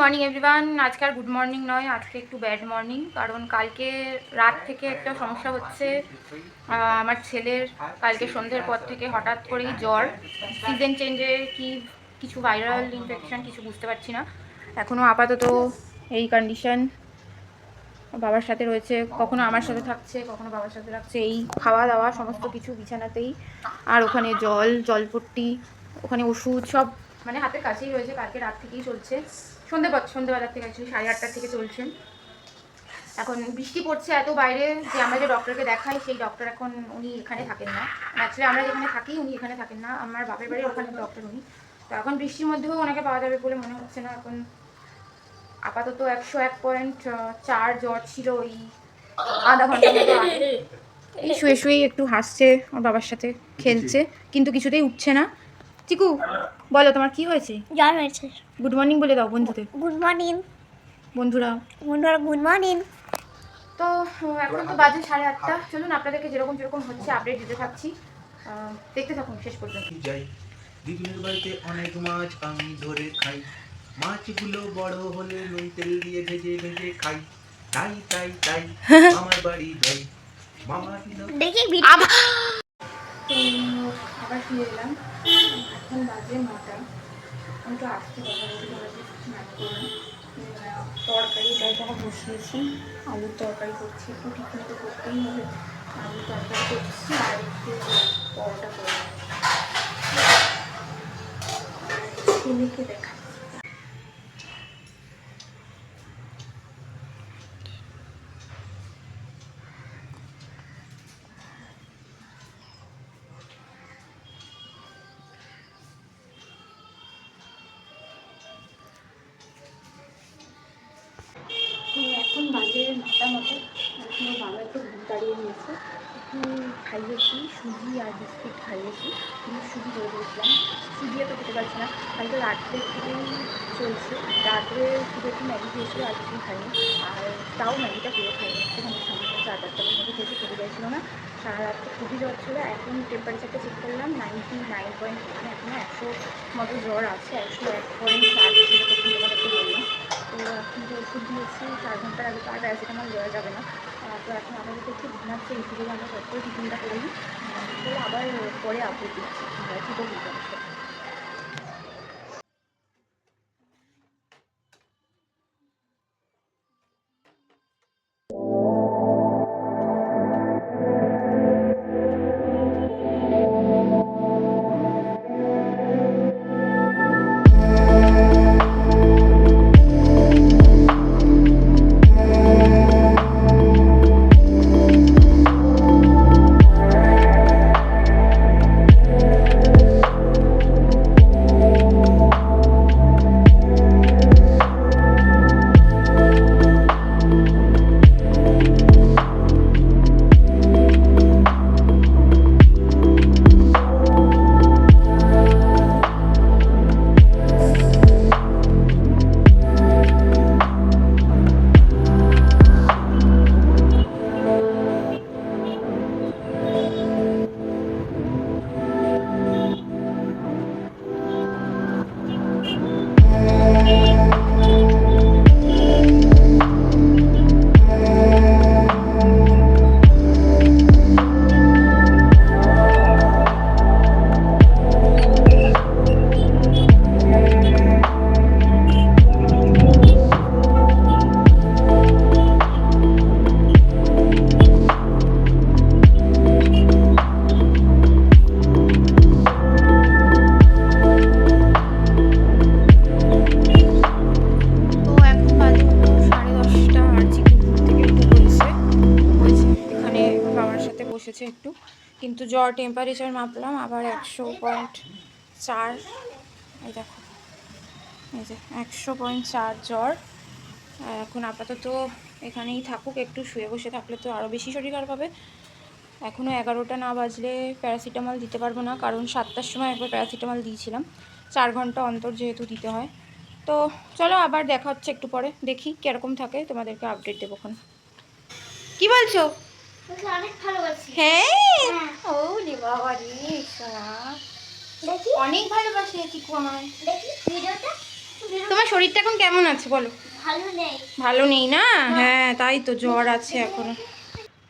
Morning everyone আজকে আর good morning নয়, আজকে একটু ব্যাড মর্নিং কারণ কালকে রাত থেকে একটা সমস্যা হচ্ছে। আমার ছেলের কালকে সন্ধ্যের পর থেকে হঠাৎ করেই জ্বর। সিজন চেঞ্জে কি, কিছু ভাইরাল ইনফেকশন কিছু বুঝতে পারছি না। এখনও আপাতত এই কন্ডিশন বাবার সাথে রয়েছে, কখনো আমার সাথে থাকছে, কখনো বাবার সাথে থাকছে। এই খাওয়া দাওয়া, সমস্ত কিছু বিছানাতেই। আর ওখানে জল, জলপট্টি, ওখানে ওষুধ, সব মানে হাতের কাছেই রয়েছে কালকে রাত থেকেই চলছে। সন্ধে পর সন্ধ্যেবেলার থেকে অ্যাকচুয়ালি সাড়ে আটটার থেকে চলছে। এখন বৃষ্টি পড়ছে এত বাইরে যে আমরা যে ডক্টরকে দেখাই সেই ডক্টর এখন উনি এখানে থাকেন না। অ্যাকচুয়ালি আমরা যেখানে থাকি উনি এখানে থাকেন না। আমার বাপের বাড়ির ওখানে ডক্টর উনি। তো এখন বৃষ্টির মধ্যেও ওনাকে পাওয়া যাবে বলে মনে হচ্ছে না। এখন আপাতত একশো এক পয়েন্ট চার জ্বর ছিল ওই আধা ঘণ্টা মতো এই শুয়ে শুয়েই একটু হাসছে ওর বাবার সাথে খেলছে। কিন্তু কিছুতেই উঠছে না। চিকু বলো তোমার কি হয়েছে? জ্বর হয়েছে। গুড মর্নিং বলে দাও বন্ধুদের। গুড মর্নিং বন্ধুরা। বন্ধুরা গুড মর্নিং তো এখন তো বাজে সাড়ে আটটা। চলুন আপনাদেরকে যেরকম যেরকম হচ্ছে আপডেট দিতে থাকছি। দেখতে থাকুন শেষ পর্যন্ত। যাই। দিদিনের বাড়িতে অনেক মাছ আমি ধরে খাই। মাছগুলো বড় হলে নুন তেল দিয়ে ভেজে ভেজে খাই। তাই তাই তাই আমার বাড়ি যাই। মামা দেখি আবার ফিরে এলাম এখন বাজে নটা। আমি তো আসতে কথা বলতে বলতে স্নান করলাম। তরকারি তরকারি বসিয়েছি, আলুর তরকারি করছি। একটু ঠিক মতো করতেই হবে। আলুর তরকারি করছি, আর একটু পরোটা করে ছেলেকে দেখা বাজে নটা মতো এখন ওর বাবা একটু ঘুম দাঁড়িয়ে নিয়েছে। একটু খাইয়েছি সুজি আর বিস্কিট খাইয়েছি আমি সুজি করে দিয়েছিলাম সুজি তো খেতে পারছি না। হয়তো রাত্রে থেকেই চলছে। রাত্রে শুধু একটু ম্যাগি খেয়েছিল, আর কিছু খাইনি। আর তাও ম্যাগিটা পুরো খাইনি। একটুখানি সামনে চার চারটার মধ্যে খেয়েছি, খেতে চাইছিল না। সারা রাত্রে খুবই জ্বর ছিল। এখন টেম্পারেচারটা চেক করলাম নাইনটি নাইন পয়েন্ট মানে এখনও একশো মতো জ্বর আছে। একশো এক পয়েন্ট চার ছিল, তখন তোমাদেরকে বললাম। তো এখন যে ওষুধ দিয়েছি, চার ঘণ্টার আগে তো আর প্যারাসিটামল দেওয়া যাবে না। তো এখন আপাতত একটু ঘুমাচ্ছে এই সুযোগে আমরা সব করে টিফিনটা করে নিই আবার পরে আপডেট দিচ্ছি। ঠিক কী বসেছে একটু। কিন্তু জ্বর টেম্পারেচার মাপলাম, আবার একশো পয়েন্ট চার। এই দেখো, এই যে একশো পয়েন্ট চার জ্বর। এখন আপাতত এখানেই থাকুক, একটু শুয়ে বসে থাকলে তো আরও বেশি শরীর খারাপ হবে। এখনও এগারোটা না বাজলে প্যারাসিটামল দিতে পারব না, কারণ সাতটার সময় একবার প্যারাসিটামল দিয়েছিলাম। চার ঘণ্টা অন্তর যেহেতু দিতে হয়। তো চলো আবার দেখা হচ্ছে একটু পরে, দেখি কীরকম থাকে, তোমাদেরকে আপডেট দেবো এখন। কি বলছো? হ্যাঁ। হ্যাঁ। ও রে বাবা রে সোনা। দেখি। অনেক ভালোবাসে চিকু আমায়। দেখি ভিডিওটা। তোমার শরীরটা এখন কেমন আছে বলো? ভালো নেই। না? হ্যাঁ। তাই তো জ্বর আছে এখনও।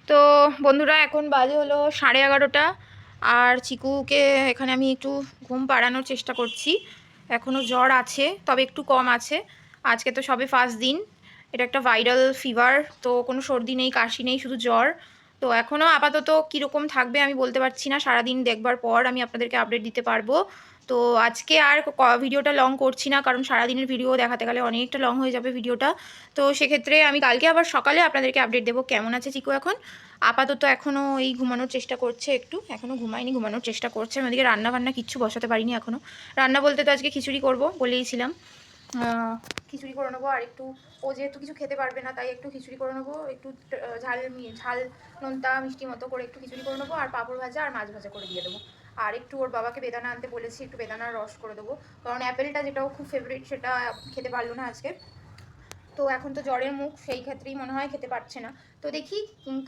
তো বন্ধুরা এখন বাজে হলো সাড়ে এগারোটা। আর চিকুকে এখানে আমি একটু ঘুম পাড়ানোর চেষ্টা করছি। এখনও জ্বর আছে তবে একটু কম আছে। আজকে তো সবে ফার্স্ট দিন। এটা একটা ভাইরাল ফিভার তো কোনো সর্দি নেই কাশি নেই শুধু জ্বর। তো এখনও আপাতত কীরকম থাকবে আমি বলতে পারছি না। সারাদিন দেখবার পর আমি আপনাদেরকে আপডেট দিতে পারব। তো আজকে আর ভিডিওটা লং করছি না, কারণ সারাদিনের ভিডিও দেখাতে গেলে অনেকটা লং হয়ে যাবে ভিডিওটা তো সেক্ষেত্রে আমি কালকে আবার সকালে আপনাদেরকে আপডেট দেবো কেমন আছে চিকু এখন। আপাতত এখনও এই ঘুমানোর চেষ্টা করছে একটু এখনও ঘুমায়নি, ঘুমানোর চেষ্টা করছে। আমি ওদিকে রান্না বান্না কিচ্ছু বসাতে পারিনি এখনও রান্না বলতে তো আজকে খিচুড়ি করব বলেইছিলাম খিচুড়ি করে নেব আর একটু, ও যেহেতু কিছু খেতে পারবে না, তাই একটু খিচুড়ি করে নেব, একটু ঝাল ঝাল, নোনতা, মিষ্টি মতো করে একটু খিচুড়ি করে নেব আর পাঁপড় ভাজা আর মাছ ভাজা করে দিয়ে দেবো। আর একটু ওর বাবাকে বেদানা আনতে বলেছি, একটু বেদানার রস করে দেবো, কারণ অ্যাপেলটা যেটাও খুব ফেভারিট সেটা খেতে পারল না আজকে। তো এখন তো জ্বরের মুখ, সেই ক্ষেত্রেই মনে হয় খেতে পারছে না। তো দেখি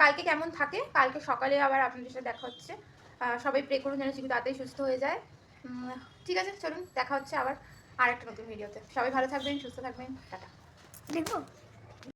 কালকে কেমন থাকে? কালকে সকালে আবার আপনাদের সাথে দেখা হচ্ছে। সবাই প্রে করুন যেন চিকু তাড়াতাড়ি সুস্থ হয়ে যায়। ঠিক আছে, চলুন, দেখা হচ্ছে আবার। আর একটা নতুন ভিডিওতে। সবাই ভালো থাকবেন সুস্থ থাকবেন টাটা। দেখো।